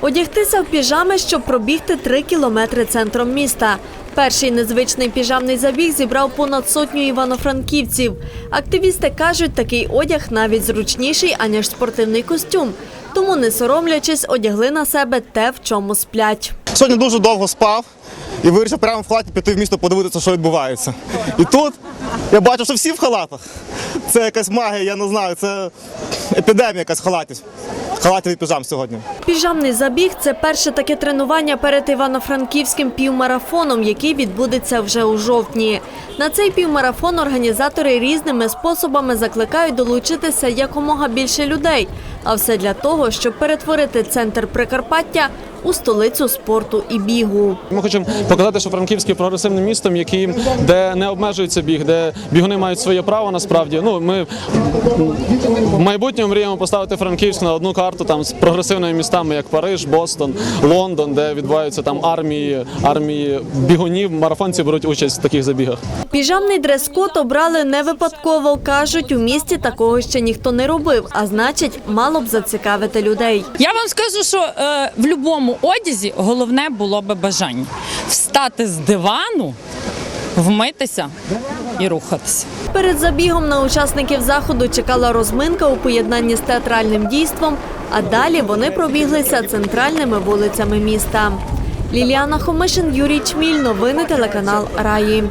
Одягтися в піжами, щоб пробігти три кілометри центром міста. Перший незвичний піжамний забіг зібрав понад сотню івано-франківців. Активісти кажуть, такий одяг навіть зручніший, аніж спортивний костюм. Тому, не соромлячись, одягли на себе те, в чому сплять. Сьогодні дуже довго спав і вирішив прямо в хаті піти в місто подивитися, що відбувається. І тут я бачу, що всі в халатах. Це якась магія, я не знаю, це епідемія якась халатів. Халатів і піжам сьогодні. Піжамний забіг це перше таке тренування перед івано-франківським півмарафоном, який відбудеться вже у жовтні. На цей півмарафон організатори різними способами закликають долучитися якомога більше людей. А все для того, щоб перетворити центр Прикарпаття у столицю спорту і бігу. Ми хочемо показати, що Франківський прогресивним містом, яким де не обмежується біг, де бігуни мають своє право. Насправді, ну ми в майбутньому мріємо поставити Франківськ на одну карту там з прогресивними містами, як Париж, Бостон, Лондон, де відбуваються там армії, армії бігунів. Марафонці беруть участь в таких забігах. Піжамний дрес-код обрали не випадково. кажуть, у місті такого ще ніхто не робив, а значить, мало б зацікавити людей. Я вам скажу, що е, в будь-якому одязі головне було би бажання встати з дивану, вмитися і рухатися. Перед забігом на учасників заходу чекала розминка у поєднанні з театральним дійством, а далі вони пробіглися центральними вулицями міста. Ліліана Хомишин, Юрій Чміль. Новини телеканал Раї.